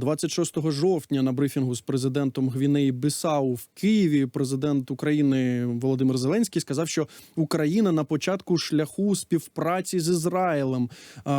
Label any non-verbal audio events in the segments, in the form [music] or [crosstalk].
26 жовтня на брифінгу з президентом Гвінеї Бисау в Києві. Президент України Володимир Зеленський сказав, що Україна на початку шляху співпраці з Ізраїлем.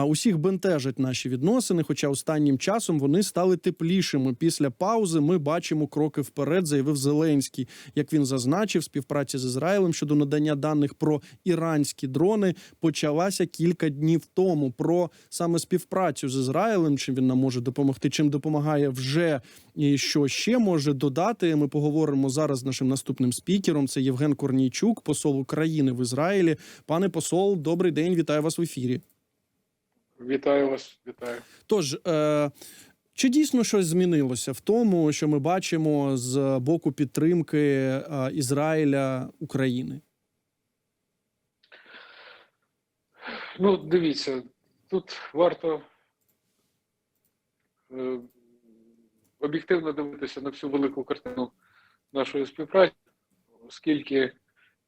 Усіх бентежать наші відносини. Хоча останнім часом вони стали теплішими. Після паузи ми бачимо кроки вперед, заявив Зеленський. Як він зазначив, співпраця з Ізраїлем щодо надання даних про іранські дрони почалася кілька днів тому. Про саме співпрацю з Ізраїлем, чим він нам може допомогти, чим допомагає вже і що ще може додати. Ми поговоримо зараз з нашим наступним спікером. Це Євген Корнійчук, посол України в Ізраїлі. Пане посол, добрий день, вітаю вас в ефірі. Вітаю вас, вітаю. Тож. Е- чи дійсно щось змінилося в тому, що ми бачимо з боку підтримки е, Ізраїля України? Ну, дивіться, тут варто е, об'єктивно дивитися на всю велику картину нашої співпраці, оскільки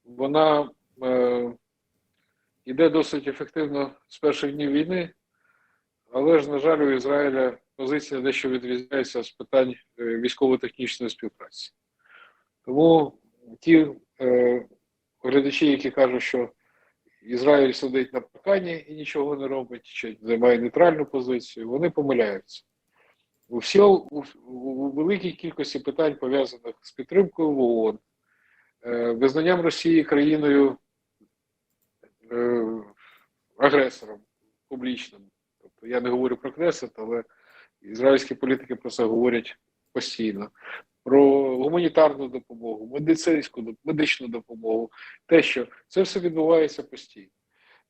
вона е, йде досить ефективно з перших днів війни, але ж, на жаль, у Ізраїля позиція дещо відрізняється з питань е, військово-технічної співпраці. Тому ті е, глядачі, які кажуть, що Ізраїль сидить на паркані і нічого не робить, чи займає нейтральну позицію, вони помиляються. У, всі, у, у великій кількості питань, пов'язаних з підтримкою в ООН, е, визнанням Росії країною е, агресором публічним. Тобто я не говорю про Кнесет, але ізраїльські політики про це говорять постійно. Про гуманітарну допомогу, медицинську медичну допомогу, те, що це все відбувається постійно.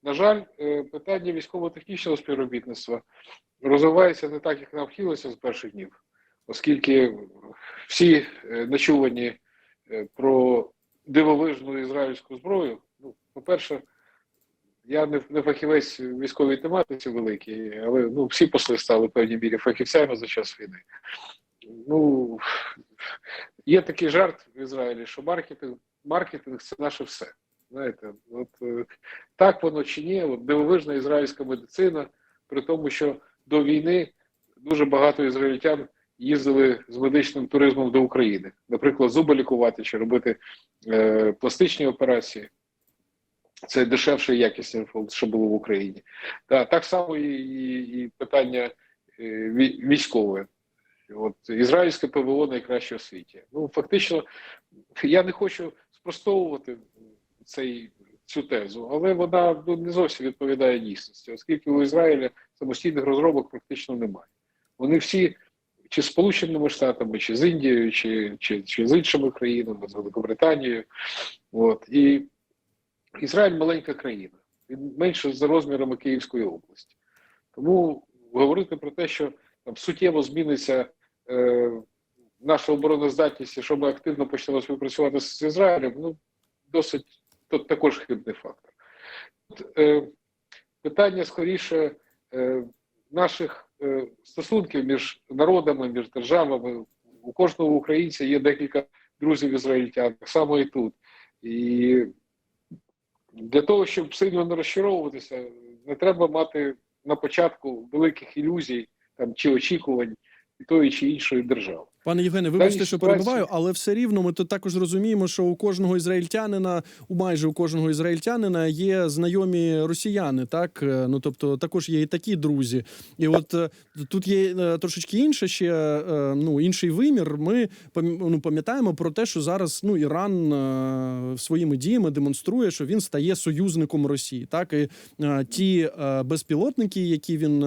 На жаль, е, питання військово-технічного співробітництва розвивається не так, як нам хотілося з перших днів, оскільки всі е, начувані е, про дивовижну ізраїльську зброю, ну, по-перше, я не, не фахівець військовій тематиці великій, але ну, всі посли стали в певній мірі фахівцями за час війни. Ну, є такий жарт в Ізраїлі, що маркетинг, маркетинг це наше все. Знаєте, от е, так воно чи ні, от дивовижна ізраїльська медицина, при тому, що до війни дуже багато ізраїльтян їздили з медичним туризмом до України, наприклад, зуби лікувати чи робити е, пластичні операції. Це дешевше і якісніше, що було в Україні. Та, так само і, і, і питання е, військове. От ізраїльське ПВО найкраще у світі. Ну фактично, я не хочу спростовувати цей цю тезу, але вона ну, не зовсім відповідає дійсності, оскільки у Ізраїля самостійних розробок практично немає. Вони всі чи з Сполученими Штатами, чи з Індією, чи, чи, чи з іншими країнами, з Великобританією. От і Ізраїль маленька країна, він менше за розмірами Київської області. Тому говорити про те, що там суттєво зміниться е, наша обороноздатність, що ми активно почнемо співпрацювати з Ізраїлем, ну досить тут також хибний фактор. Тут, е, питання скоріше е, наших е, стосунків між народами, між державами. У кожного українця є декілька друзів ізраїльтян, так само і тут. І для того, щоб сильно не розчаровуватися, не треба мати на початку великих ілюзій там, чи очікувань і тої чи іншої держави. Пане Євгене, вибачте, що перебиваю, але все рівно ми тут також розуміємо, що у кожного ізраїльтянина, у майже у кожного ізраїльтянина є знайомі росіяни, так Е, ну тобто також є і такі друзі. І от е, тут є е, трошечки інше ще ну інший вимір. Ми ну, пам'ятаємо про те, що зараз ну Іран своїми діями демонструє, що він стає союзником Росії. Так і ті безпілотники, які він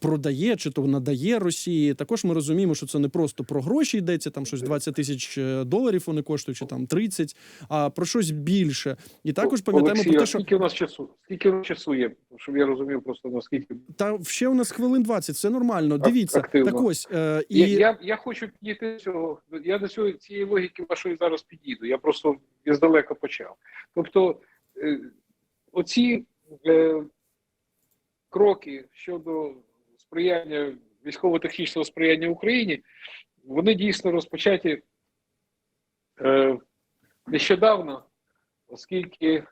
продає чи то надає Росії, також ми розуміємо, що це не просто про гроші йдеться, там щось 20 тисяч е, доларів вони коштують, чи там 30, а про щось більше. І також пам'ятаємо про те, що скільки у нас часу? Скільки у нас часу є? Щоб я розумів просто наскільки. та ще у нас хвилин 20, це нормально. Дивіться, активно. так ось е, і Я, я, я хочу підійти цього. Я до цього цієї логіки вашої зараз підійду. Я просто іздалека почав. Тобто, е, оці е, кроки щодо сприяння військово-технічного сприяння Україні, вони дійсно розпочаті е, нещодавно, оскільки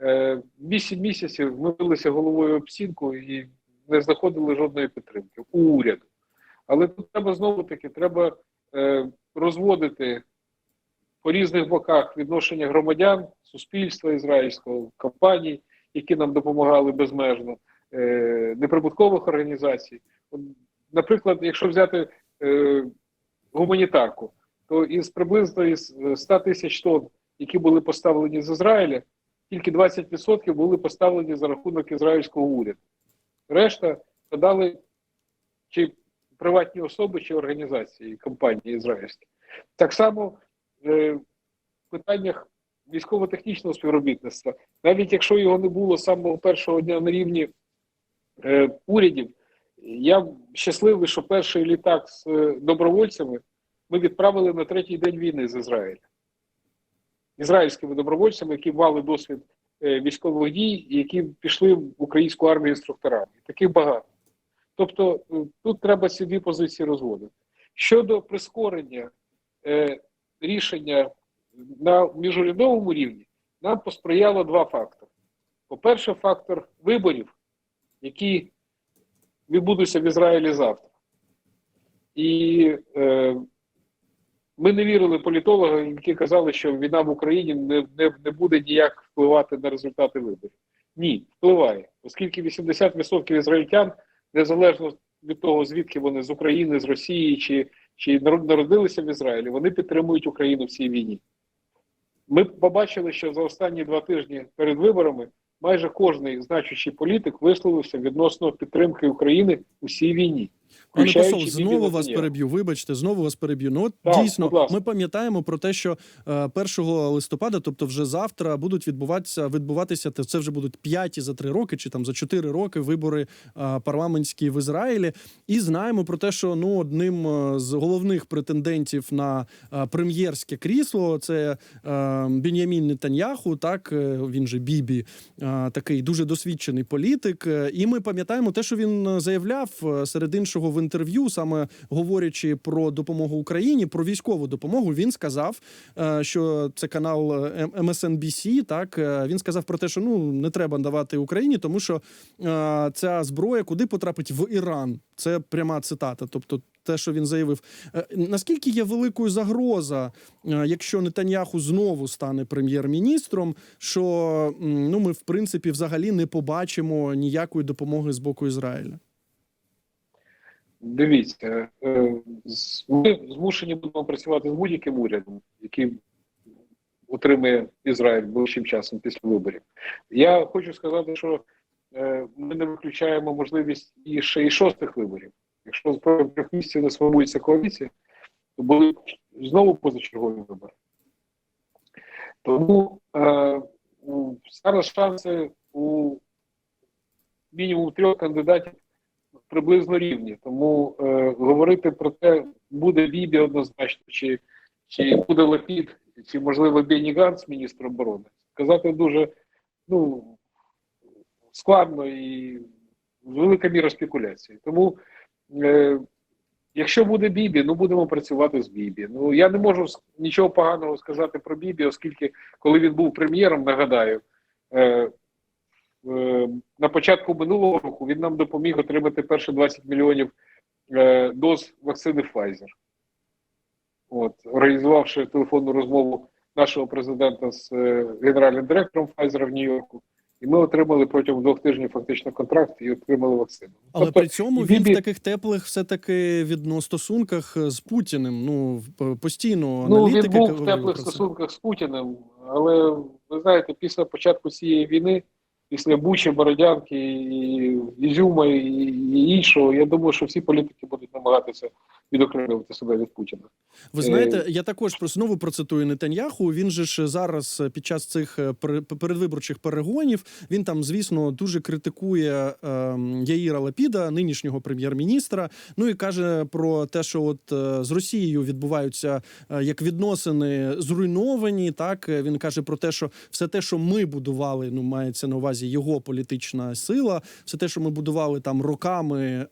е, 8 місяців ми билися головою об стінку і не знаходили жодної підтримки у уряду. Але тут треба знову таки треба е, розводити по різних боках відношення громадян, суспільства ізраїльського, компаній, які нам допомагали безмежно, е, неприбуткових організацій. Наприклад, якщо взяти е, гуманітарку, то із приблизно із е, 100 тисяч тонн, які були поставлені з Ізраїля, тільки 20% були поставлені за рахунок ізраїльського уряду. Решта подали чи приватні особи, чи організації, компанії ізраїльські. Так само е, в питаннях військово-технічного співробітництва, навіть якщо його не було з самого першого дня на рівні е, урядів, я щасливий, що перший літак з е, добровольцями ми відправили на третій день війни з Ізраїля. Ізраїльськими добровольцями, які мали досвід е, військових дій, які пішли в українську армію інструкторами. Таких багато. Тобто е, тут треба ці дві позиції розводити. Щодо прискорення е, рішення на міжурядовому рівні, нам посприяло два фактори. По-перше, фактор виборів, які відбудуться в Ізраїлі завтра. І е, ми не вірили політологам, які казали, що війна в Україні не, не, не буде ніяк впливати на результати виборів. Ні, впливає, оскільки 80% ізраїльтян, незалежно від того, звідки вони з України, з Росії чи, чи народилися в Ізраїлі, вони підтримують Україну в цій війні. Ми побачили, що за останні два тижні перед виборами майже кожний значущий політик висловився відносно підтримки України у цій війні. Пане посол, знову вас переб'ю. Вибачте, знову вас переб'ю. Ну от Так, дійсно, ми пам'ятаємо про те, що е, 1 листопада, тобто вже завтра, будуть відбуватися відбуватися. Це вже будуть п'яті за три роки, чи там за чотири роки вибори е, парламентські в Ізраїлі. І знаємо про те, що ну одним е, з головних претендентів на е, прем'єрське крісло це е, Бенямін Нетаньяху. Так е, він же Бібі, е, такий дуже досвідчений політик. Е, І ми пам'ятаємо те, що він е, заявляв е, серед іншого в інтерв'ю, саме говорячи про допомогу Україні, про військову допомогу. Він сказав, е, що це канал е, MSNBC, Так е, він сказав про те, що ну не треба давати Україні, тому що е, ця зброя куди потрапить в Іран. Це пряма цитата. Тобто, те, що він заявив, Е, наскільки є великою загроза, е, якщо Нетаньяху знову стане прем'єр-міністром, що ну ми в принципі взагалі не побачимо ніякої допомоги з боку Ізраїля. Дивіться, е, ми змушені будемо працювати з будь-яким урядом, який отримає Ізраїль ближчим часом після виборів. Я хочу сказати, що е, ми не виключаємо можливість і ще і шостих виборів. Якщо протягом трьох місяців не сформується коаліція, то будуть знову позачергові вибори. Тому е, зараз шанси у мінімум трьох кандидатів приблизно рівні. Тому е, говорити про те, буде Бібі однозначно, чи, чи буде Лапід, чи можливо Бені Ганс, міністр оборони, сказати дуже ну, складно і велика міра спекуляції. Тому, е, якщо буде Бібі, ну будемо працювати з Бібі. Ну я не можу нічого поганого сказати про Бібі, оскільки коли він був прем'єром, нагадаю. Е, на початку минулого року він нам допоміг отримати перші 20 мільйонів е, доз вакцини Pfizer. От, організувавши телефонну розмову нашого президента з е, генеральним директором Pfizer в Нью-Йорку. І ми отримали протягом двох тижнів фактично контракт і отримали вакцину. Але Тобто, при цьому він в таких теплих все таки відно стосунках з Путіним. Ну постійно Ну, аналітики він був в теплих стосунках з Путіним, але ви знаєте, після початку цієї війни, після Бучі, Бородянки, і Ізюма і, і іншого, я думаю, що всі політики будуть намагатися відокремлювати себе від Путіна. Ви знаєте, я також про знову процитую Нетаньяху. Він же ж зараз е, під час цих е, передвиборчих перегонів він там, звісно, дуже критикує ем, Яїра Лапіда, нинішнього прем'єр-міністра. Ну і каже про те, що от е, з Росією відбуваються е, як відносини зруйновані. Так Е, він каже про те, що все те, що ми будували, ну мається на увазі його політична сила, все те, що ми будували там роками е,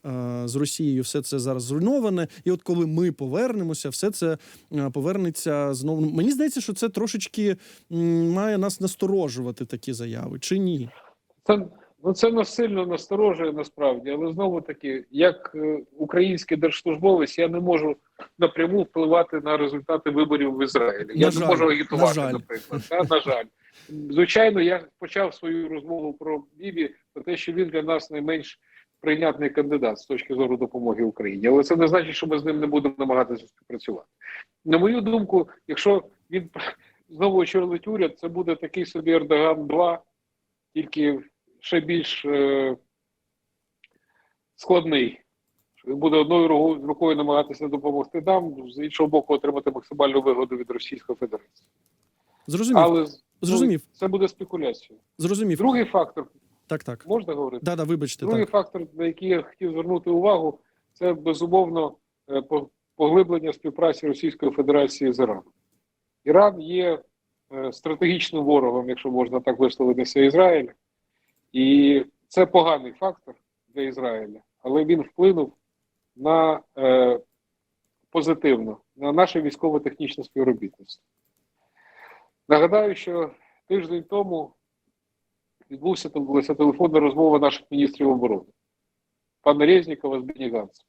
з Росією, все це зараз зруйноване. І от коли ми повернемося, все це е, повернеться знову. Мені здається, що це трошечки має нас насторожувати такі заяви, чи ні? Це, Ну, це нас сильно насторожує насправді, але знову таки, як е, український держслужбовець, я не можу напряму впливати на результати виборів в Ізраїлі. я жаль, не можу на агітувати, жаль. наприклад. Та, на жаль. Звичайно, я почав свою розмову про Бібі, про те, що він для нас найменш прийнятний кандидат з точки зору допомоги Україні. Але це не значить, що ми з ним не будемо намагатися співпрацювати. На мою думку, якщо він [laughs] знову очолить уряд, це буде такий собі Ердоган 2, тільки ще більш е, складний. Він буде одною рукою, намагатися допомогти нам, з іншого боку, отримати максимальну вигоду від Російської Федерації. Зрозумів. Але Зрозумів. це буде спекуляцією. Зрозумів. Другий фактор, Так, так. можна говорити? Да, да, вибачте, Другий так. фактор, на який я хотів звернути увагу, це безумовно е, поглиблення співпраці Російської Федерації з Іраном. Іран є е, стратегічним ворогом, якщо можна так висловитися, Ізраїля. І це поганий фактор для Ізраїля, але він вплинув на е, позитивно на наше військово-технічне співробітництво. Нагадаю, що тиждень тому відбувся телефонна розмова наших міністрів оборони пана Резнікова з Бені Ганцем.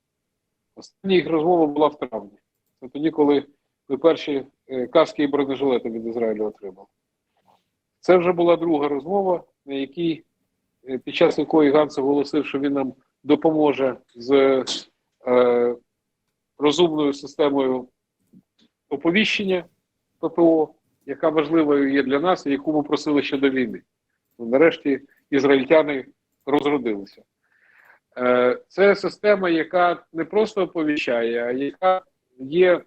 Остання їх розмова була в травні. Це тоді, коли ми перші е, каски і бронежилети від Ізраїлю отримали. Це вже була друга розмова, на якій е, під час якої Ганс оголосив, що він нам допоможе з е, розумною системою оповіщення ППО, яка важливою є для нас і яку ми просили ще до війни. Ну, нарешті ізраїльтяни розродилися. Е, Це система, яка не просто оповіщає, а яка є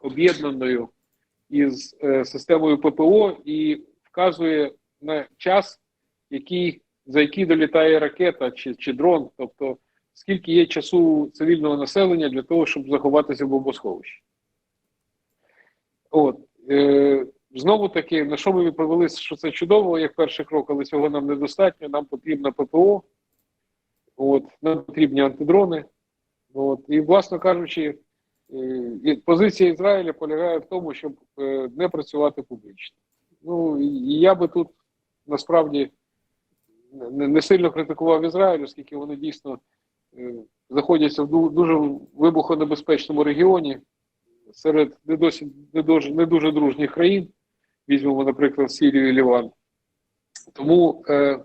об'єднаною із е, системою ППО і вказує на час, який, за який долітає ракета чи, чи дрон, тобто скільки є часу цивільного населення для того, щоб заховатися в бомбосховищі. От. Е, знову таки, на що ми відповіли, що це чудово, як перший крок, але цього нам недостатньо. Нам потрібна ППО, от, нам потрібні антидрони. От, і, власно кажучи, е, позиція Ізраїля полягає в тому, щоб е, не працювати публічно. Ну, і я би тут насправді не, сильно критикував Ізраїль, оскільки вони дійсно знаходяться в дуже вибухонебезпечному регіоні серед не, досі, не, дуже, не дуже дружніх країн. Візьмемо, наприклад, Сірію і Ліван. Тому, е,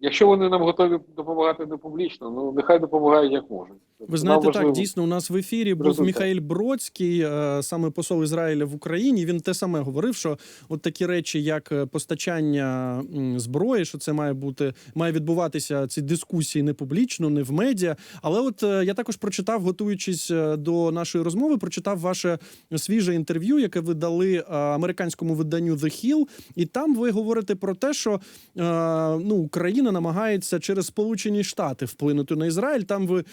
якщо вони нам готові допомагати не публічно, ну нехай допомагають як можуть. Ви знаєте, так дійсно у нас в ефірі був результат. Михайль Бродський, е, саме посол Ізраїля в Україні. Він те саме говорив, що от такі речі, як е, постачання зброї, що це має бути, має відбуватися ці дискусії не публічно, не в медіа. Але от е, я також прочитав, готуючись до нашої розмови, прочитав ваше свіже інтерв'ю, яке ви дали американському виданню The Hill, і там ви говорите про те, що ну Україна намагається через Сполучені Штати вплинути на Ізраїль. Там ви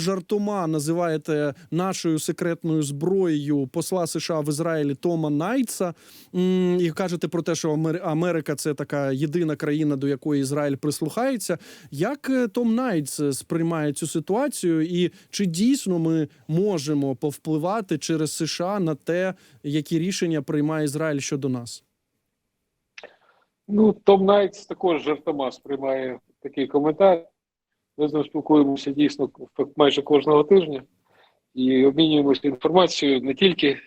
напівжартома називаєте нашою секретною зброєю посла США в Ізраїлі Тома Найтса і кажете про те, що Америка це така єдина країна, до якої Ізраїль прислухається. Як е, Том Найтс е, сприймає цю ситуацію, і чи дійсно ми можемо повпливати через США на те, які рішення приймає Ізраїль щодо нас? Ну, Том Найтс також жартома сприймає такий коментар. Ми з ним спілкуємося дійсно майже кожного тижня і обмінюємося інформацією не тільки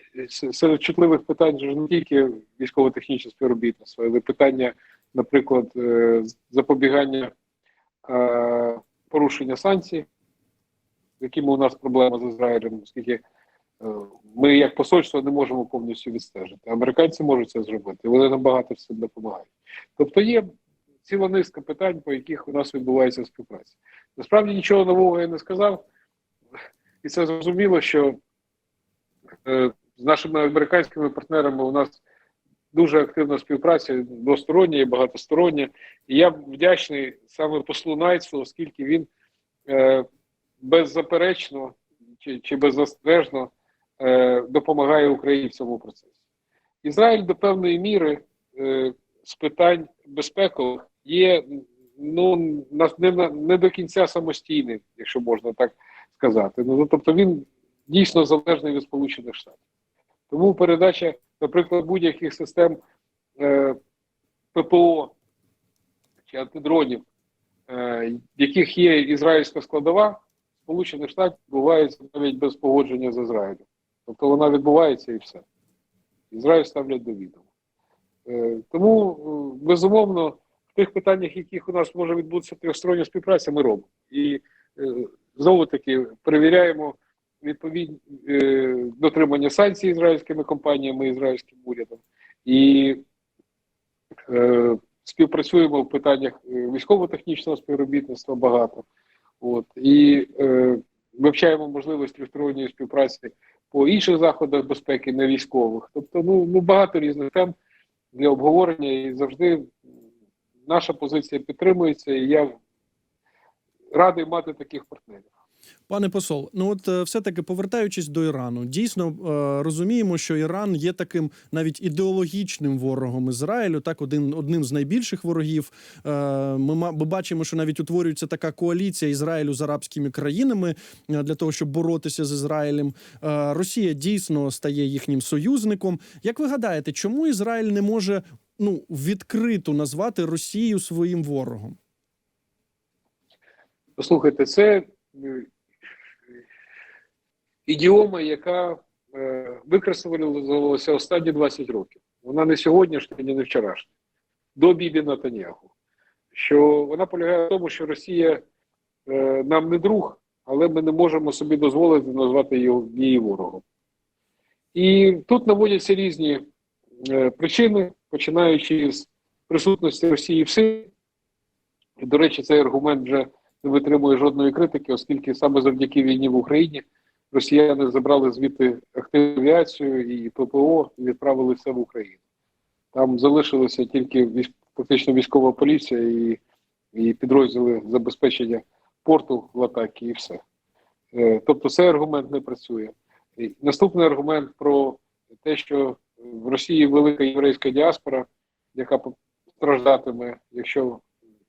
серед чутливих питань, не тільки військово-технічне співробітництво, але питання, наприклад, е, запобігання е, порушення санкцій, якими у нас проблема з Ізраїлем, оскільки е, ми, як посольство, не можемо повністю відстежити. Американці можуть це зробити, вони нам багато всім допомагають. Тобто є ціла низка питань, по яких у нас відбувається співпраця. Насправді нічого нового я не сказав, і це зрозуміло, що е, з нашими американськими партнерами у нас дуже активна співпраця, двостороння і багатостороння. І я вдячний саме послу Найтсу, оскільки він е, беззаперечно чи, чи беззастережно е, допомагає Україні в цьому процесі. Ізраїль до певної міри з питань безпекових є ну не, не до кінця самостійним, якщо можна так сказати. Ну тобто він дійсно залежний від Сполучених Штатів. Тому передача, наприклад, будь-яких систем е, ППО чи антидронів, е, яких є ізраїльська складова, Сполучених Штатів відбувається навіть без погодження з Ізраїлем. Тобто вона відбувається і все. Ізраїль ставлять до відома. Е, Тому, е, безумовно, тих питаннях, яких у нас може відбутися трьохстороння співпраця, ми робимо. І е, знову таки перевіряємо відповідь е, дотримання санкцій ізраїльськими компаніями, ізраїльським урядом. І е, співпрацюємо в питаннях е, військово-технічного співробітництва багато. От, і е, вивчаємо можливість трьохсторонньої співпраці по інших заходах безпеки, не військових. Тобто, ну, ну багато різних тем для обговорення, і завжди наша позиція підтримується, і я радий мати таких партнерів. Пане посол, ну от е, все-таки повертаючись до Ірану, дійсно е, розуміємо, що Іран є таким навіть ідеологічним ворогом Ізраїлю, так один одним з найбільших ворогів. Е, Ми, ми бачимо, що навіть утворюється така коаліція Ізраїлю з арабськими країнами для того, щоб боротися з Ізраїлем. Росія дійсно стає їхнім союзником. Як ви гадаєте, чому Ізраїль не може ну відкрито назвати Росію своїм ворогом? Послухайте, це е, ідіома, яка е, використовувалася останні 20 років. Вона не сьогоднішня, ні не вчорашня, до Бібі Натаньяху. Що вона полягає в тому, що Росія е, нам не друг, але ми не можемо собі дозволити назвати її, її ворогом. І тут наводяться різні е, причини, починаючи з присутності Росії в силі. І, до речі, цей аргумент вже не витримує жодної критики, оскільки саме завдяки війні в Україні росіяни забрали звідти активну авіацію і ППО і відправили все в Україну. Там залишилася тільки фактично військова поліція і, і підрозділи забезпечення порту в атакі, і все. Е, тобто цей аргумент не працює. Наступний аргумент про те, що в Росії велика єврейська діаспора, яка страждатиме, якщо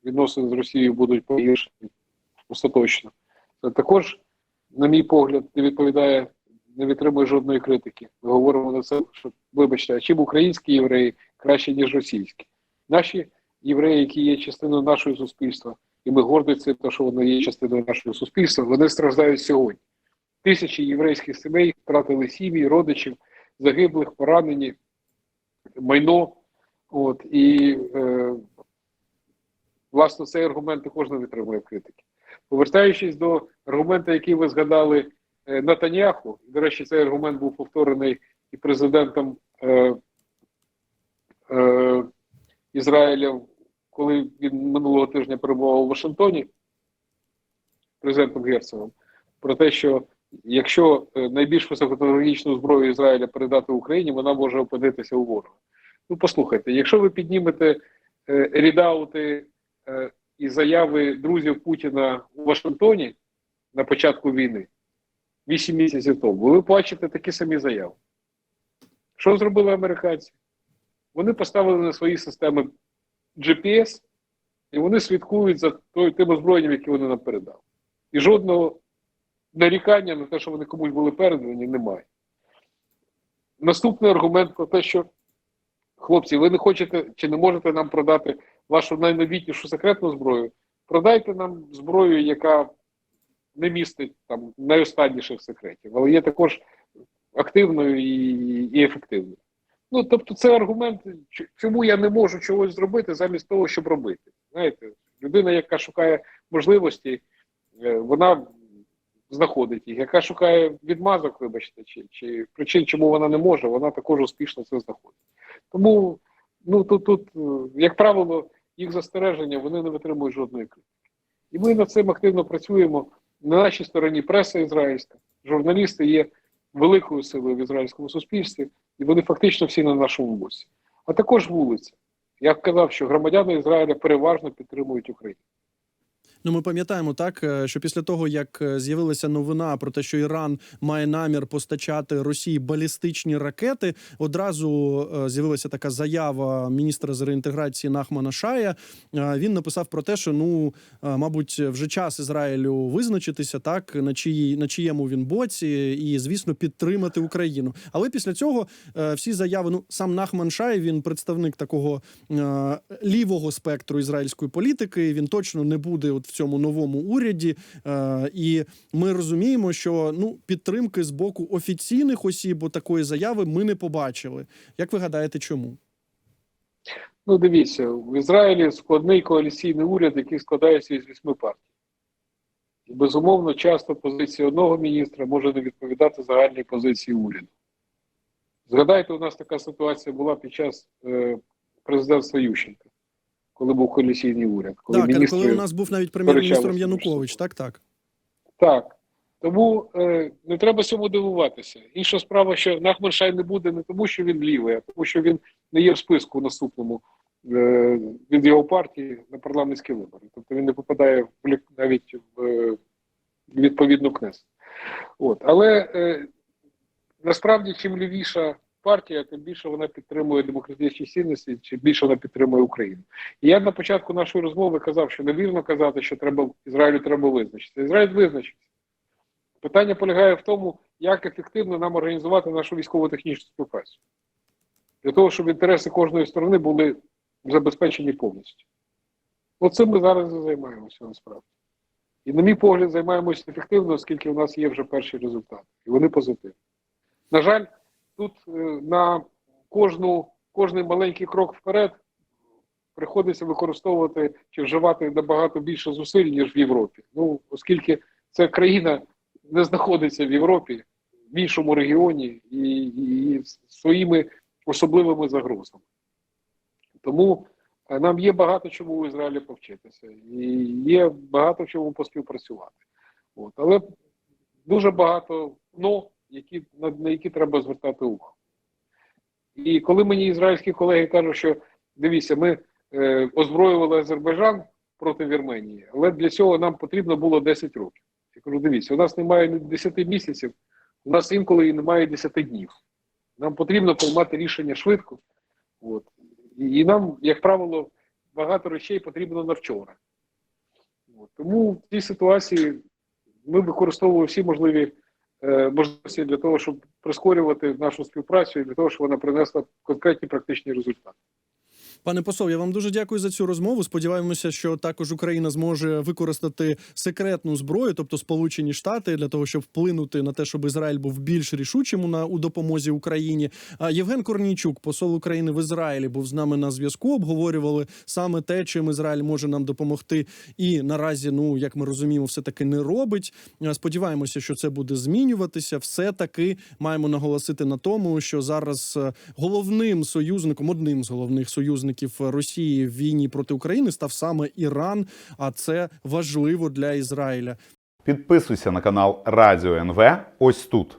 відносини з Росією будуть погіршені остаточно. Це також, на мій погляд, не відповідає, не витримує жодної критики. Ми говоримо на це, що вибачте, а чим українські євреї краще, ніж російські. Наші євреї, які є частиною нашого суспільства, і ми горді цим, що вони є частиною нашого суспільства, вони страждають сьогодні. Тисячі єврейських сімей втратили сім'ї, родичів, загиблих, поранені, майно. От, і е, власне цей аргумент також не витримує критики. Повертаючись до аргументу, який ви згадали е, Натаняху, до речі, цей аргумент був повторений і президентом е, е, Ізраїля, коли він минулого тижня перебував у Вашингтоні, президентом Герцогом, про те, що якщо е, найбільш високотехнологічну зброю Ізраїля передати Україні, вона може опинитися у ворога. Ну, послухайте, якщо ви піднімете е, рідаути е, і заяви друзів Путіна у Вашингтоні на початку війни, 8 місяців тому, ви бачите такі самі заяви. Що зробили американці? Вони поставили на свої системи GPS, і вони слідкують за той, тим озброєнням, яке вони нам передали. І жодного нарікання на те, що вони комусь були передані, немає. Наступний аргумент про те, що хлопці, ви не хочете чи не можете нам продати вашу найновітнішу секретну зброю, продайте нам зброю, яка не містить там найостанніших секретів, але є також активною і, і ефективною. Ну, тобто, це аргумент, чому я не можу чогось зробити замість того, щоб робити. Знаєте, людина, яка шукає можливості, е, вона знаходить їх. Яка шукає відмазок, вибачте, чи, чи причин, чому вона не може, вона також успішно це знаходить. Тому, ну тут, тут, е, як правило, їх застереження вони не витримують жодної критики. І ми над цим активно працюємо. На нашій стороні преса ізраїльська, журналісти є великою силою в ізраїльському суспільстві, і вони фактично всі на нашому боці. А також вулиця. Я казав, що громадяни Ізраїля переважно підтримують Україну. Ну, ми пам'ятаємо так, е, що після того, як е, з'явилася новина про те, що Іран має намір постачати Росії балістичні ракети, одразу е, з'явилася така заява міністра з реінтеграції Нахмана Шая. Він написав про те, що ну, мабуть, вже час Ізраїлю визначитися, так на чиї на чиєму він боці, і звісно, підтримати Україну. Але після цього всі заяви, ну сам Нахман Шай, він представник такого лівого спектру ізраїльської політики. Він точно не буде от цьому новому уряді. Е, і ми розуміємо, що ну підтримки з боку офіційних осіб от такої заяви ми не побачили. Як ви гадаєте, чому? Ну, дивіться, в Ізраїлі складний коаліційний уряд, який складається із вісьми партій. І, безумовно, часто позиція одного міністра може не відповідати загальній позиції уряду. Згадайте, у нас така ситуація була під час е, президентства Ющенка, коли був коаліційний уряд. Коли так, міністри... коли у нас був навіть прем'єр-міністром Янукович, так, так. Так. Тому е, не треба цьому дивуватися. Інша справа, що Нахманшай не буде не тому, що він лівий, а тому, що він не є в списку наступному е, від його партії на парламентські вибори. Тобто він не попадає в навіть в е, відповідну кнес. От. Але е, насправді, чим лівіша партія, тим більше вона підтримує демократичні цінності, чим більше вона підтримує Україну. І я на початку нашої розмови казав, що невірно казати, що треба Ізраїлю треба визначитися. Ізраїль визначиться. Питання полягає в тому, як ефективно нам організувати нашу військово-технічну співпрацю. Для того, щоб інтереси кожної сторони були забезпечені повністю. Оцим ми зараз і займаємося насправді. І, на мій погляд, займаємося ефективно, оскільки у нас є вже перші результати. І вони позитивні. На жаль, тут е, на кожну, кожний маленький крок вперед приходиться використовувати чи вживати набагато більше зусиль, ніж в Європі. Ну, оскільки ця країна не знаходиться в Європі, в іншому регіоні і, і, своїми особливими загрозами. Тому е, нам є багато чому у Ізраїлі повчитися, і є багато чому поспівпрацювати. От. Але дуже багато «но», які, на, на які треба звертати увагу. І коли мені ізраїльські колеги кажуть, що дивіться, ми е, озброювали Азербайджан проти Вірменії, але для цього нам потрібно було 10 років. Я кажу, дивіться, у нас немає 10 місяців, у нас інколи і немає 10 днів. Нам потрібно приймати рішення швидко. От. І, і нам, як правило, багато речей потрібно на вчора. От. Тому в цій ситуації ми використовуємо всі можливі можливості для того, щоб прискорювати нашу співпрацю і для того, щоб вона принесла конкретні практичні результати. Пане посол, я вам дуже дякую за цю розмову. Сподіваємося, що також Україна зможе використати секретну зброю, тобто Сполучені Штати, для того, щоб вплинути на те, щоб Ізраїль був більш рішучим на у допомозі Україні. А Євген Корнійчук, посол України в Ізраїлі, був з нами на зв'язку. Обговорювали саме те, чим Ізраїль може нам допомогти, і наразі, ну як ми розуміємо, все таки не робить. Сподіваємося, що це буде змінюватися. Все таки маємо наголосити на тому, що зараз е, головним союзником, одним з головних союзників Росії в війні проти України став саме Іран. А це важливо для Ізраїля. Підписуйся на канал Радіо НВ ось тут.